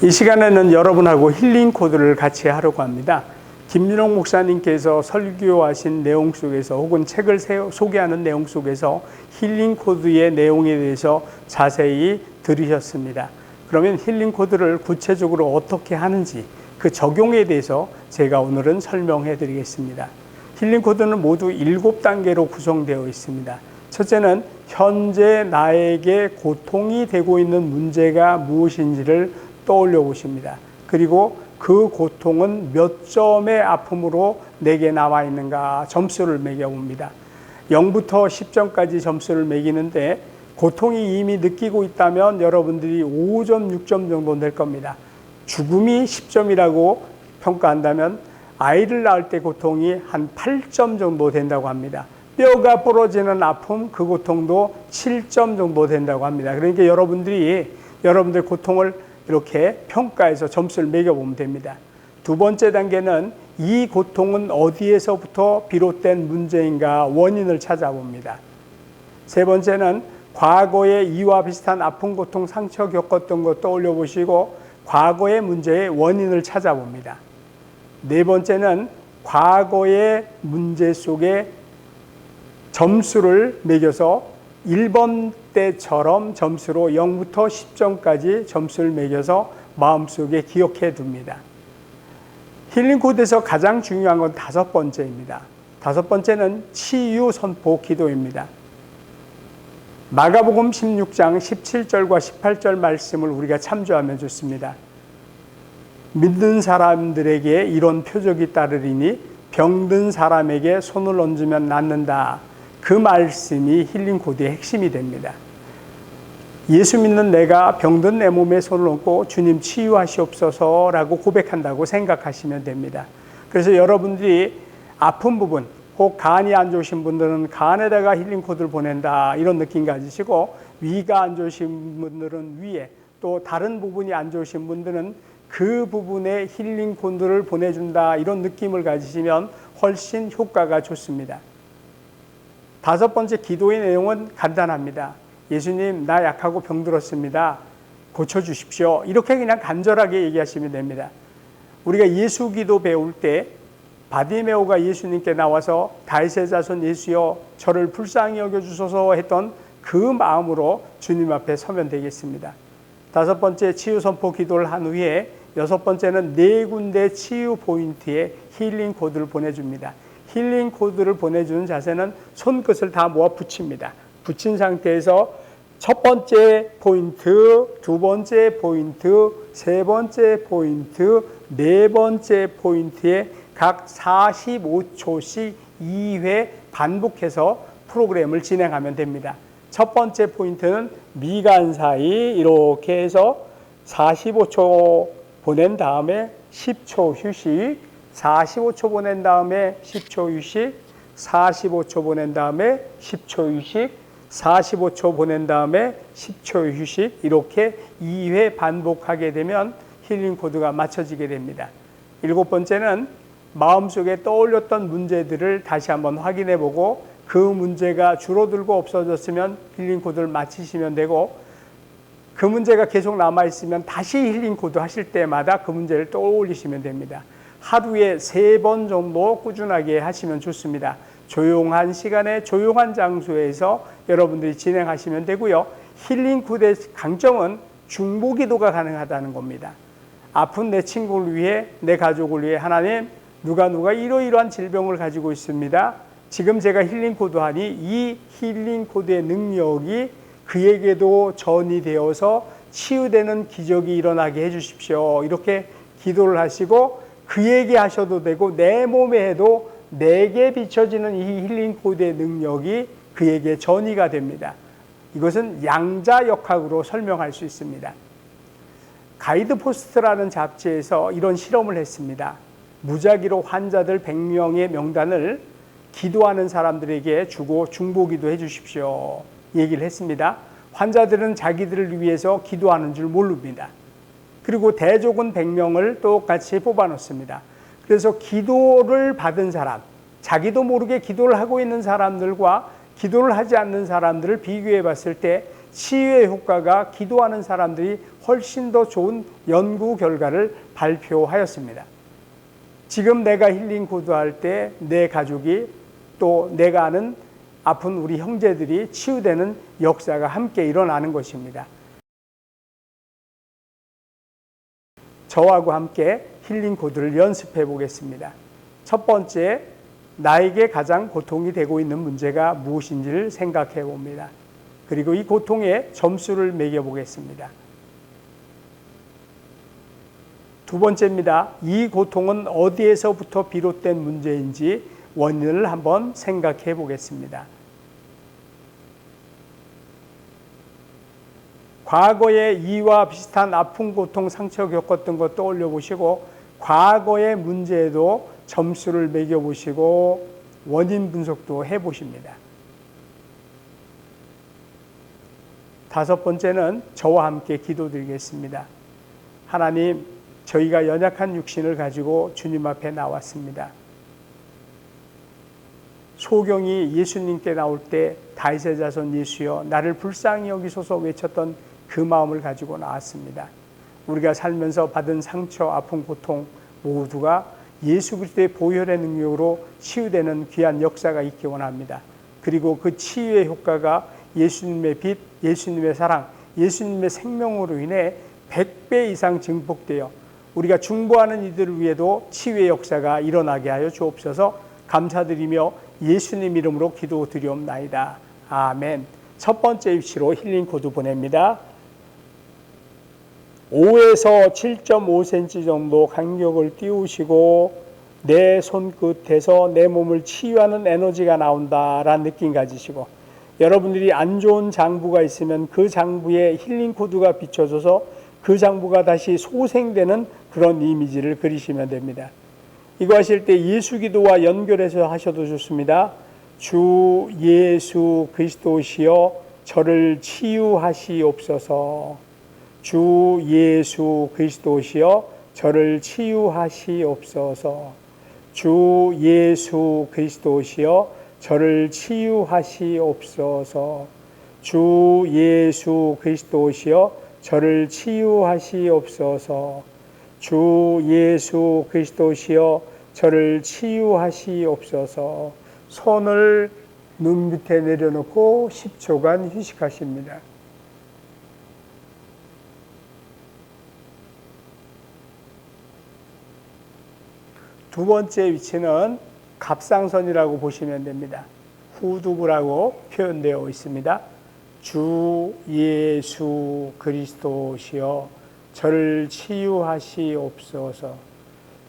이 시간에는 여러분하고 힐링 코드를 같이 하려고 합니다. 김윤홍 목사님께서 설교하신 내용 속에서 혹은 책을 소개하는 내용 속에서 힐링 코드의 내용에 대해서 자세히 들으셨습니다. 그러면 힐링 코드를 구체적으로 어떻게 하는지 그 적용에 대해서 제가 오늘은 설명해 드리겠습니다. 힐링 코드는 모두 일곱 단계로 구성되어 있습니다. 첫째는 현재 나에게 고통이 되고 있는 문제가 무엇인지를 떠올려 보십니다. 그리고 그 고통은 몇 점의 아픔으로 내게 나와 있는가 점수를 매겨 봅니다. 0부터 10점까지 점수를 매기는데 고통이 이미 느끼고 있다면 여러분들이 5점, 6점 정도 될 겁니다. 죽음이 10점이라고 평가한다면 아이를 낳을 때 고통이 한 8점 정도 된다고 합니다. 뼈가 부러지는 아픔, 그 고통도 7점 정도 된다고 합니다. 그러니까 여러분들이 여러분들 고통을 이렇게 평가해서 점수를 매겨보면 됩니다. 두 번째 단계는 이 고통은 어디에서부터 비롯된 문제인가 원인을 찾아봅니다. 세 번째는 과거에 이와 비슷한 아픈 고통, 상처 겪었던 것 떠올려 보시고 과거의 문제의 원인을 찾아봅니다. 네 번째는 과거의 문제 속에 점수를 매겨서 1번 때처럼 점수로 0부터 10점까지 점수를 매겨서 마음속에 기억해 둡니다. 힐링 코드에서 가장 중요한 건 다섯 번째입니다. 다섯 번째는 치유 선포 기도입니다. 마가복음 16장 17절과 18절 말씀을 우리가 참조하면 좋습니다. 믿는 사람들에게 이런 표적이 따르리니 병든 사람에게 손을 얹으면 낫는다. 그 말씀이 힐링 코드의 핵심이 됩니다. 예수 믿는 내가 병든 내 몸에 손을 얹고 주님 치유하시옵소서라고 고백한다고 생각하시면 됩니다. 그래서 여러분들이 아픈 부분, 혹 간이 안 좋으신 분들은 간에다가 힐링 코드를 보낸다 이런 느낌 가지시고 위가 안 좋으신 분들은 위에 또 다른 부분이 안 좋으신 분들은 그 부분에 힐링 코드를 보내준다 이런 느낌을 가지시면 훨씬 효과가 좋습니다. 다섯 번째 기도의 내용은 간단합니다. 예수님, 나 약하고 병들었습니다. 고쳐주십시오. 이렇게 그냥 간절하게 얘기하시면 됩니다. 우리가 예수 기도 배울 때 바디메오가 예수님께 나와서 다윗의 자손 예수여 저를 불쌍히 여겨주소서 했던 그 마음으로 주님 앞에 서면 되겠습니다. 다섯 번째 치유 선포 기도를 한 후에 여섯 번째는 네 군데 치유 포인트에 힐링 코드를 보내줍니다. 힐링 코드를 보내주는 자세는 손끝을 다 모아 붙입니다. 붙인 상태에서 첫 번째 포인트, 두 번째 포인트, 세 번째 포인트, 네 번째 포인트에 각 45초씩 2회 반복해서 프로그램을 진행하면 됩니다. 첫 번째 포인트는 미간 사이 이렇게 해서 45초 보낸 다음에 10초 휴식, 45초 보낸 다음에 10초 휴식, 45초 보낸 다음에 10초 휴식, 45초 보낸 다음에 10초 휴식 이렇게 2회 반복하게 되면 힐링 코드가 맞춰지게 됩니다. 일곱 번째는 마음속에 떠올렸던 문제들을 다시 한번 확인해 보고 그 문제가 줄어들고 없어졌으면 힐링 코드를 마치시면 되고 그 문제가 계속 남아 있으면 다시 힐링 코드 하실 때마다 그 문제를 떠올리시면 됩니다. 하루에 세 번 정도 꾸준하게 하시면 좋습니다. 조용한 시간에 조용한 장소에서 여러분들이 진행하시면 되고요. 힐링 굿의 강점은 중보 기도가 가능하다는 겁니다. 아픈 내 친구를 위해 내 가족을 위해 하나님 누가 누가 이러이러한 질병을 가지고 있습니다. 지금 제가 힐링 코드 하니 이 힐링 코드의 능력이 그에게도 전이 되어서 치유되는 기적이 일어나게 해 주십시오. 이렇게 기도를 하시고 그에게 하셔도 되고 내 몸에 해도 내게 비춰지는 이 힐링 코드의 능력이 그에게 전이가 됩니다. 이것은 양자 역학으로 설명할 수 있습니다. 가이드 포스트라는 잡지에서 이런 실험을 했습니다. 무작위로 환자들 100명의 명단을 기도하는 사람들에게 주고 중보기도 해 주십시오. 얘기를 했습니다. 환자들은 자기들을 위해서 기도하는 줄 모릅니다. 그리고 대족은 100명을 똑같이 뽑아 놓습니다. 그래서 기도를 받은 사람, 자기도 모르게 기도를 하고 있는 사람들과 기도를 하지 않는 사람들을 비교해 봤을 때 치유의 효과가 기도하는 사람들이 훨씬 더 좋은 연구 결과를 발표하였습니다. 지금 내가 힐링 구도할 때 내 가족이 또 내가 아는 아픈 우리 형제들이 치유되는 역사가 함께 일어나는 것입니다. 저하고 함께 힐링 코드를 연습해 보겠습니다. 첫 번째, 나에게 가장 고통이 되고 있는 문제가 무엇인지를 생각해 봅니다. 그리고 이 고통에 점수를 매겨 보겠습니다. 두 번째입니다. 이 고통은 어디에서부터 비롯된 문제인지 원인을 한번 생각해 보겠습니다. 과거에 이와 비슷한 아픈 고통, 상처 겪었던 것 떠올려 보시고 과거의 문제에도 점수를 매겨 보시고 원인 분석도 해 보십니다. 다섯 번째는 저와 함께 기도드리겠습니다. 하나님, 저희가 연약한 육신을 가지고 주님 앞에 나왔습니다. 소경이 예수님께 나올 때 다윗의 자손 예수여 나를 불쌍히 여기소서 외쳤던 그 마음을 가지고 나왔습니다. 우리가 살면서 받은 상처, 아픔, 고통 모두가 예수 그리스도의 보혈의 능력으로 치유되는 귀한 역사가 있기 원합니다. 그리고 그 치유의 효과가 예수님의 빛, 예수님의 사랑, 예수님의 생명으로 인해 100배 이상 증폭되어 우리가 중보하는 이들을 위해도 치유의 역사가 일어나게 하여 주옵소서 감사드리며 예수님 이름으로 기도 드리옵나이다. 아멘. 첫 번째 위치로 힐링 코드 보냅니다. 5에서 7.5cm 정도 간격을 띄우시고 내 손끝에서 내 몸을 치유하는 에너지가 나온다라는 느낌 가지시고 여러분들이 안 좋은 장부가 있으면 그 장부에 힐링 코드가 비춰져서 그 장부가 다시 소생되는 그런 이미지를 그리시면 됩니다. 이거 하실 때 예수 기도와 연결해서 하셔도 좋습니다. 주 예수 그리스도시여 저를 치유하시옵소서. 주 예수 그리스도시여 저를 치유하시옵소서. 주 예수 그리스도시여 저를 치유하시옵소서. 주 예수 그리스도시여 저를 치유하시옵소서. 주 예수 그리스도시여 저를 치유하시옵소서. 손을 눈 밑에 내려놓고 10초간 휴식하십니다. 두 번째 위치는 갑상선이라고 보시면 됩니다. 후두부라고 표현되어 있습니다. 주 예수 그리스도시여 저를 치유하시옵소서.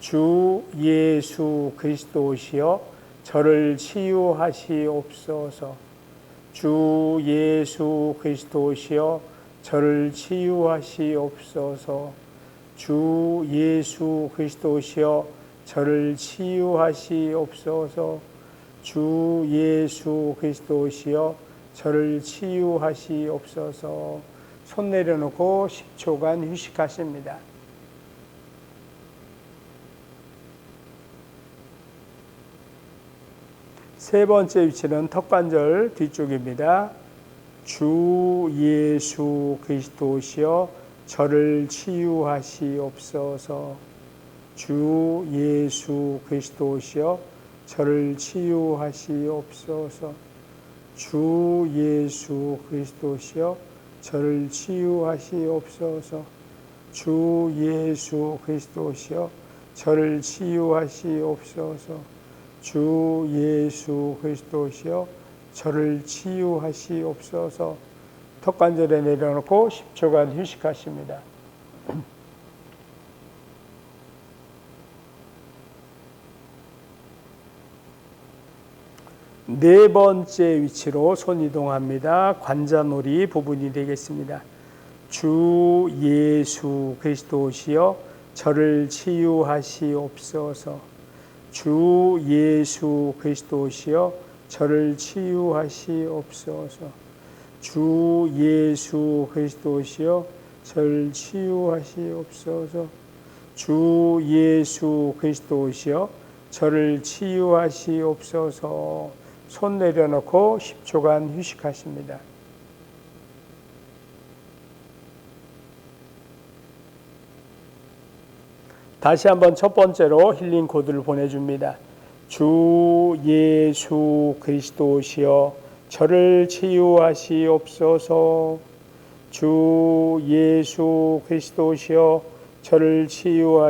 주 예수 그리스도시여 저를 치유하시옵소서. 주 예수 그리스도시여 저를 치유하시옵소서. 주 예수 그리스도시여 저를 치유하시옵소서. 주 예수 그리스도시여 저를 치유하시옵소서. 손 내려놓고 10초간 휴식하십니다. 세 번째 위치는 턱관절 뒤쪽입니다. 주 예수 그리스도시여 저를 치유하시옵소서. 주 예수 그리스도시여 저를 치유하시옵소서. 주 예수 그리스도시여 저를 치유하시옵소서. 주 예수 그리스도시여 저를 치유하시옵소서. 주 예수 그리스도시여 저를 치유하시옵소서. 턱관절에 내려놓고 10초간 휴식하십니다. 네 번째 위치로 손 이동합니다. 관자놀이 부분이 되겠습니다. 주 예수 그리스도시여 저를 치유하시옵소서. 주 예수 그리스도시여 저를 치유하시옵소서. 주 예수 그리스도시여 저를 치유하시옵소서. 주 예수 그리스도시여 저를 치유하시옵소서. 손 내려놓고 10초간 휴식하십니다. 다시 한번 첫 번째로 힐링 코드를 보내줍니다. 주 예수 그리스도시여 저를 치유하시옵소서 주 예수 그리스도시여 저를 치유하시옵소서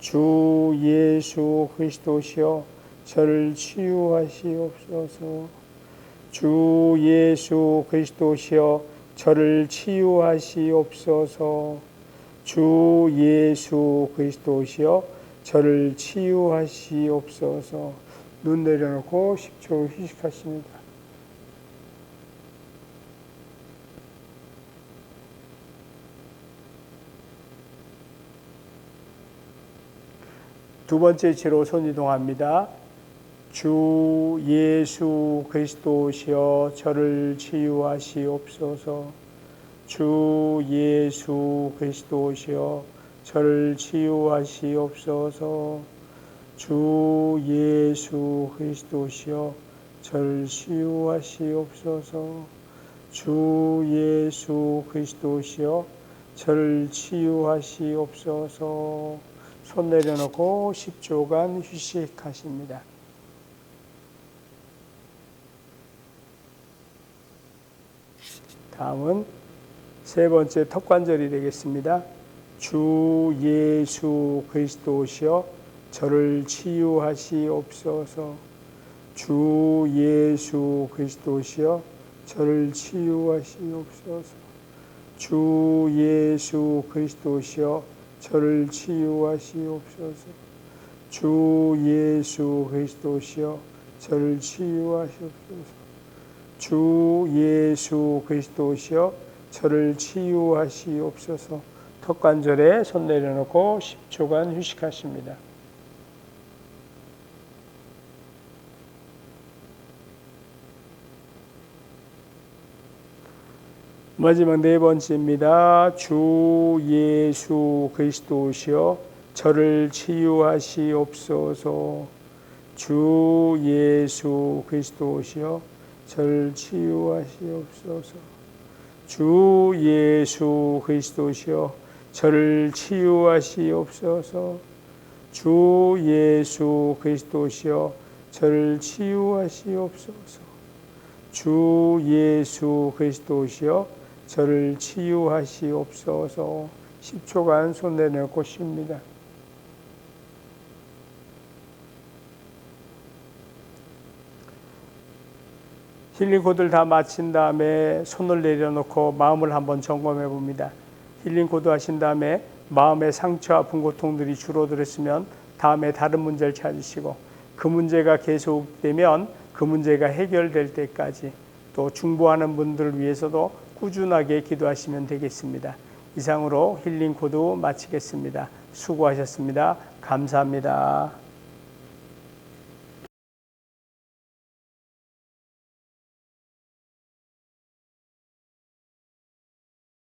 주 예수 그리스도시여 저를 치유하시옵소서. 주 예수 그리스도시여 저를 치유하시옵소서. 주 예수 그리스도시여 저를 치유하시옵소서. 눈 내려놓고 10초 휴식하십니다. 두 번째 치로 손 이동합니다. 주 예수 그리스도시여 저를 치유하시옵소서. 주 예수 그리스도시여 저를 치유하시옵소서. 주 예수 그리스도시여 저를 치유하시옵소서. 주 예수 그리스도시여 저를 치유하시옵소서. 손 내려놓고 10초간 휴식하십니다. 다음은 세 번째 턱관절이 되겠습니다. 주 예수 그리스도시여 저를 치유하시옵소서. 주 예수 그리스도시여 저를 치유하시옵소서. 주 예수 그리스도시여 저를 치유하시옵소서. 주 예수 그리스도시여 저를 치유하시옵소서. 주 예수 그리스도시여 저를 치유하시옵소서. 턱관절에 손 내려놓고 10초간 휴식하십니다. 마지막 네 번째입니다. 주 예수 그리스도시여 저를 치유하시옵소서. 주 예수 그리스도시여 저를 치유하시옵소서. 주 예수 그리스도시여 저를 치유하시옵소서. 주 예수 그리스도시여 저를 치유하시옵소서. 주 예수 그리스도시여 저를 치유하시옵소서. 10초간 손 내놓고 쉽니다. 힐링 코드를 다 마친 다음에 손을 내려놓고 마음을 한번 점검해 봅니다. 힐링 코드 하신 다음에 마음의 상처, 아픈 고통들이 줄어들었으면 다음에 다른 문제를 찾으시고 그 문제가 계속되면 그 문제가 해결될 때까지 또 중보하는 분들을 위해서도 꾸준하게 기도하시면 되겠습니다. 이상으로 힐링 코드 마치겠습니다. 수고하셨습니다. 감사합니다.